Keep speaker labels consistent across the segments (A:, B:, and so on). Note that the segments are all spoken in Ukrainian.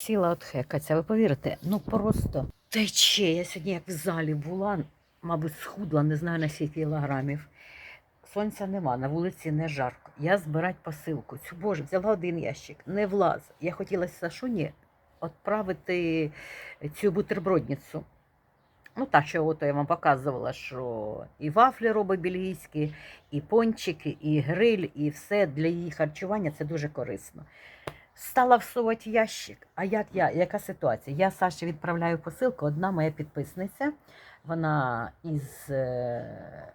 A: Сіла от хекаться, ви повірите, ну просто тече. Я сьогодні як в залі була, мабуть, схудла, не знаю на скільки кілограмів. Сонця нема, на вулиці не жарко. Я збирати посилку. Цю боже, взяла один ящик, не влаз. Я хотіла Сашуні відправити цю бутербродницю. Ну, так, що ото я вам показувала, що і вафлі робить бельгійські, і пончики, і гриль, і все для її харчування це дуже корисно. Стала всувати ящик. А як я? Яка ситуація? Я Саші відправляю посилку. Одна моя підписниця, вона із е,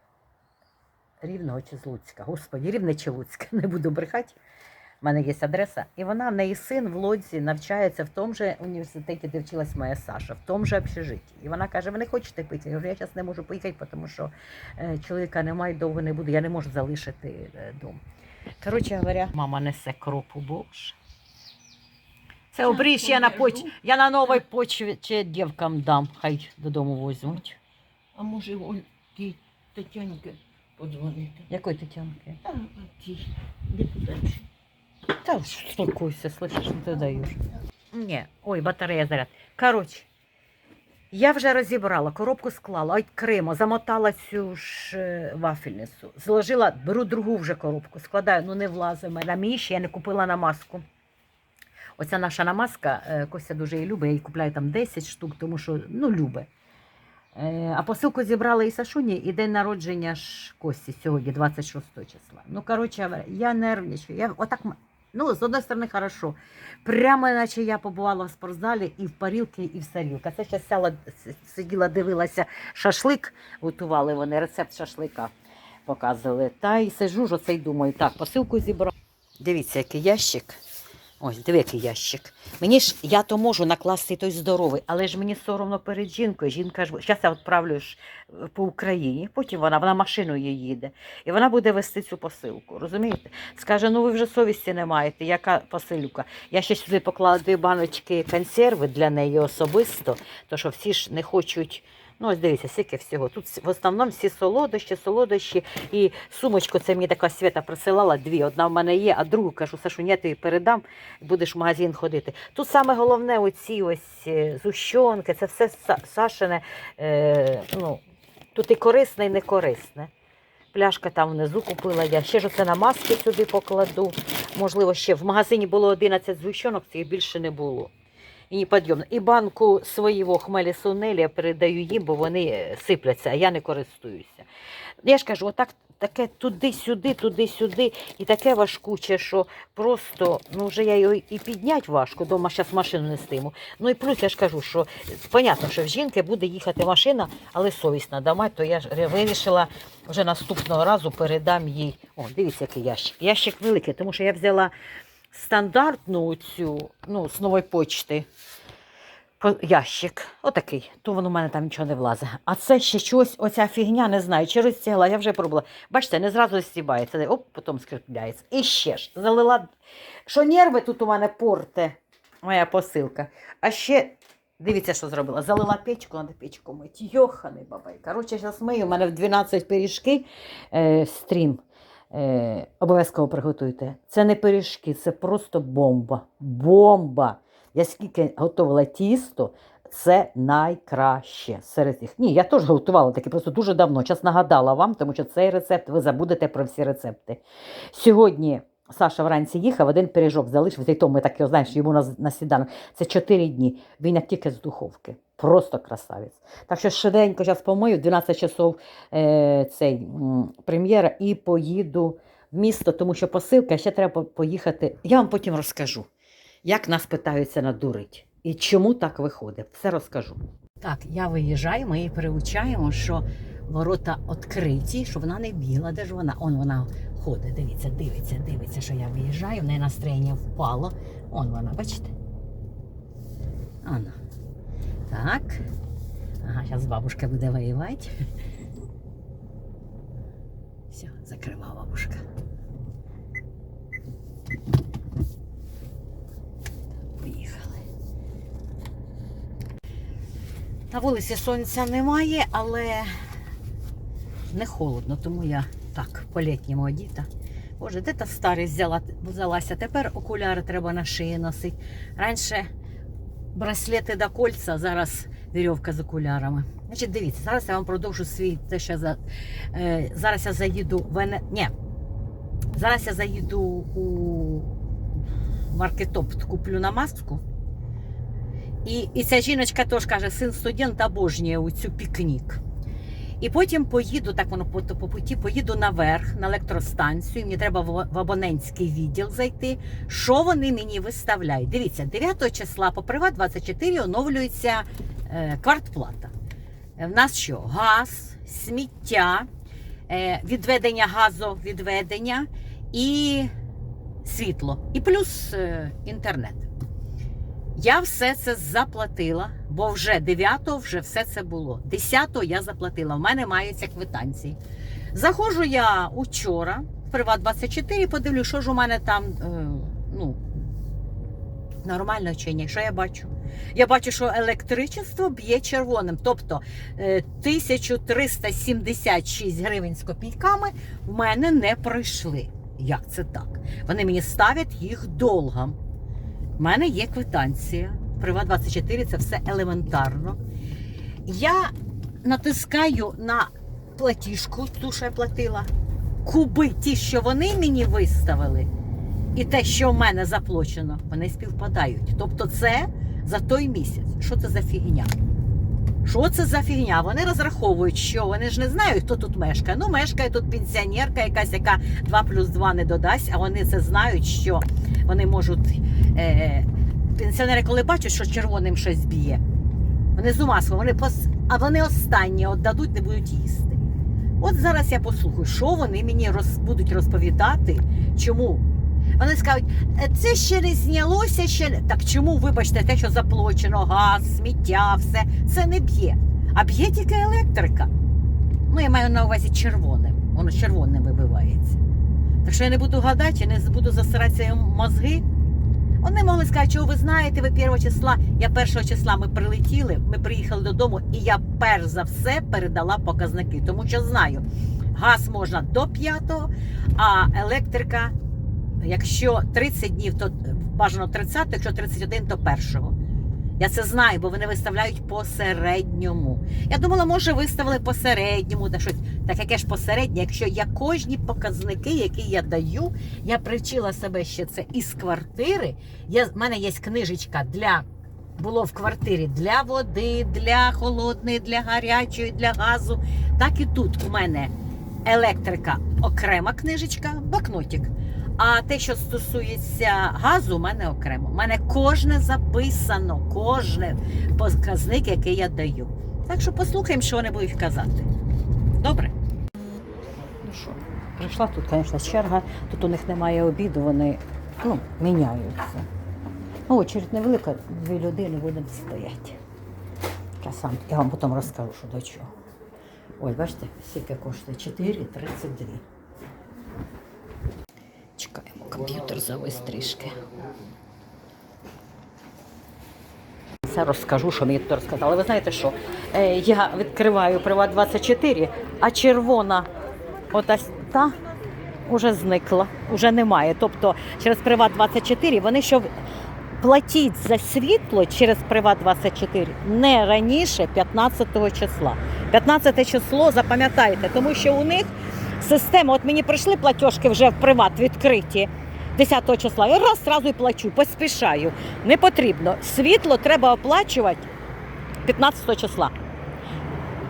A: Рівного чи з Луцька. Господі, Рівне чи Луцька, не буду брехати. У мене є адреса. І вона, в неї син в Лодзі навчається в тому же університеті, де вчилась моя Саша, в тому же общежитті. І вона каже: ви не хочете пити? Я говорю, я зараз не можу поїхати, тому що е, чоловіка немає, довго не буду, я не можу залишити е, дом. Коротше говоря, мама несе кропу боже. Це обріж, я на поч... я на новій почві чи дівкам дам, хай додому візьмуть.
B: А може Оль, ті Тетянки подзвонити?
A: Якої Тетянки? Та успокойся, слышиш, не ти даєш. Ні, ой, батарея заряд. Коротше, я вже розібрала, коробку склала, окремо, замотала цю ж е, вафельницю, зложила, беру другу вже коробку, складаю, ну не влазить в мене. На мені ще я не купила намазку. Оця наша намазка, е, Костя дуже її любить, я їй купляю там 10 штук, тому що ну, любить. Е, А посилку зібрала і Сашуні, і день народження ж Кості сьогодні, 26 числа. Ну, коротше, я нервничаю. Я отак, ну, з одної сторони, хорошо. Прямо наче я побувала в спортзалі і в парілки, і в сарілка. Це ще сяла, сиділа, дивилася шашлик, готували вони, рецепт шашлика показували. Та й сижу ж оце й думаю, так, посилку зібрала. Дивіться, який ящик. Ось, диви, який ящик. Мені ж я то можу накласти той здоровий, але ж мені соромно перед жінкою. Жінка ж зараз я відправлю ж е, по Україні, потім вона, вона машиною їде, і вона буде вести цю посилку. Розумієте? Скаже, ну ви вже совісті не маєте, яка посилюка? Я ще сюди поклала дві баночки консерви для неї особисто, то що всі ж не хочуть. Ну, ось дивіться, скільки всього. Тут в основному всі солодощі, солодощі. І сумочку це мені така свята присилала дві. Одна в мене є, а другу кажу, Сашу, я тобі передам, будеш в магазин ходити. Тут саме головне оці ось е, зущонки, це все Са- Сашине. Е, ну, тут і корисне, і не корисне. Пляшка там внизу купила я. Ще ж оце на маски сюди покладу. Можливо, ще в магазині було 11 зущонок, цих більше не було. І неподйомно. І банку своєго хмелі сунелі я передаю їм, бо вони е, сипляться, а я не користуюся. Я ж кажу, отак таке туди-сюди, туди-сюди, і таке важкуче, що просто ну вже я його і підняти важко, дома зараз машину не стиму. Ну і плюс я ж кажу, що понятно, що в жінки буде їхати машина, але совість треба мати, то я ж вирішила вже наступного разу передам їй. О, дивіться, який ящик. Ящик великий, тому що я взяла стандартну цю, ну, з нової почти. Ящик, отакий, то воно в мене там нічого не влазить. А це ще щось, оця фігня, не знаю, чи розтягла, я вже пробувала. Бачите, не зразу стібається, оп, потім скріпляється. І ще ж залила, що нерви тут у мене порте, моя посилка. А ще, дивіться, що зробила. Залила печку, треба печку мити. Йоханий бабай. Коротше, зараз мию, у мене в 12 пиріжки е, стрім. Е, обов'язково приготуйте. Це не пиріжки, це просто бомба. Бомба! Я скільки готувала тісто, це найкраще серед їх. Ні, я теж готувала таке просто дуже давно. Час нагадала вам, тому що цей рецепт ви забудете про всі рецепти. Сьогодні Саша вранці їхав, один пиріжок залишився, і то ми так його знаєш, йому на, на сніданок. Це 4 дні. Він як тільки з духовки. Просто красавець. Так що швиденько зараз помию, в 12 часов е, цей прем'єра і поїду в місто, тому що посилка ще треба поїхати. Я вам потім розкажу, як нас питаються надурить і чому так виходить. Все розкажу. Так, я виїжджаю, ми її переучаємо, що ворота відкриті, що вона не біла. Де ж вона? Он вона ходить, дивіться, дивиться, дивиться, що я виїжджаю, в неї настроєння впало. Он вона, бачите? Ано. Так. Ага, зараз бабушка буде воювати. Все, закрила бабушка. Поїхали. На вулиці сонця немає, але не холодно, тому я так по-літньому одіта. Боже, де та старість взяла, взялася? Тепер окуляри треба на шиї носити. Раніше браслети до кольця, зараз вірьовка з окулярами. Значить, дивіться, зараз я вам продовжу свій те, що за. Е, зараз я заїду в Ене... Ні. Зараз я заїду у маркетоп, куплю на маску. І, і ця жіночка теж каже, син студент обожнює у цю пікнік. І потім поїду, так воно по, по путі, поїду наверх на електростанцію. Мені треба в, абонентський відділ зайти. Що вони мені виставляють? Дивіться, 9 числа по Приват 24 оновлюється е, квартплата. Е, В нас що? Газ, сміття, е, відведення газу, відведення і світло, і плюс е, інтернет. Я все це заплатила, бо вже 9-го вже все це було. 10-го я заплатила. В мене маються квитанції. Заходжу я учора в Приват 24 подивлюсь, що ж у мене там е, ну, нормально чи ні. Що я бачу? Я бачу, що електричество б'є червоним. Тобто е, 1376 гривень з копійками в мене не пройшли. Як це так? Вони мені ставлять їх долгом. У мене є квитанція. Приват 24 це все елементарно. Я натискаю на платіжку, ту, що я платила, куби ті, що вони мені виставили, і те, що в мене заплачено, вони співпадають. Тобто, це за той місяць. Що це за фігня? Що це за фігня? Вони розраховують, що вони ж не знають, хто тут мешкає. Ну, мешкає тут пенсіонерка, якась, яка 2 плюс 2 не додасть, а вони це знають, що вони можуть. Е, пенсіонери, коли бачать, що червоним щось б'є, вони з ума вони пос... а вони останні віддадуть, не будуть їсти. От зараз я послухаю, що вони мені роз... будуть розповідати, чому. Вони скажуть, «Е, це ще не знялося, ще не. Так чому, вибачте, те, що заплачено, газ, сміття, все, це не б'є. А б'є тільки електрика. Ну, я маю на увазі червоним. Воно червоним вибивається. Так що я не буду гадати, не буду засиратися мозги. Вони могли сказати, що ви знаєте, ви першого числа, я першого числа ми прилетіли, ми приїхали додому, і я перш за все передала показники, тому що знаю, газ можна до 5, а електрика, якщо 30 днів, то бажано 30, якщо 31, то 1. Я це знаю, бо вони виставляють по середньому. Я думала, може, виставили по середньому, та щось. Так яке ж посереднє, якщо я кожні показники, які я даю, я привчила себе ще це із квартири. Я, в мене є книжечка для. Було в квартирі для води, для холодної, для гарячої, для газу. Так і тут у мене електрика окрема книжечка, блокнотик. А те, що стосується газу, у мене окремо. У мене кожне записано, кожне показник, який я даю. Так що послухаємо, що вони будуть казати. Добре? Ну що, прийшла тут, звісно, черга. Тут у них немає обіду, вони ну, міняються. Ну, очередь невелика, дві людини будемо стояти. Я сам, я вам потім розкажу, що до чого. Ось, бачите, скільки коштує 4,32. Чекаємо, комп'ютер завис трішки. Це розкажу, що мені тут розказали. Ви знаєте що? Е, я відкриваю Приват 24, а червона ота та вже зникла, вже немає. Тобто через Приват 24 вони що платіть за світло через Приват 24 не раніше 15 числа. 15 число запам'ятайте, тому що у них система, от мені прийшли платіжки вже в приват відкриті 10 числа. Я раз зразу і плачу, поспішаю. Не потрібно. Світло треба оплачувати 15 числа.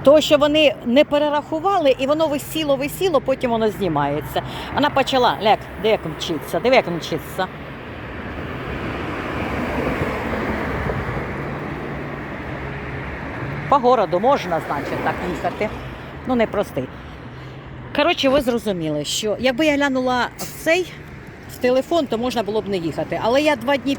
A: То, що вони не перерахували, і воно висіло, висіло, потім воно знімається. Вона почала, Лек, де як мчиться, диви, як мчиться. По городу можна, значить, так їхати. Ну, не простий. Коротше, ви зрозуміли, що якби я глянула в цей в телефон, то можна було б не їхати. Але я два дні,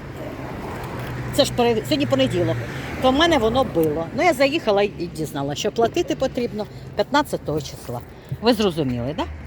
A: це ж сьогодні понеділок, то в мене воно било. Ну я заїхала і дізналася, що платити потрібно 15 числа. Ви зрозуміли, так? Да?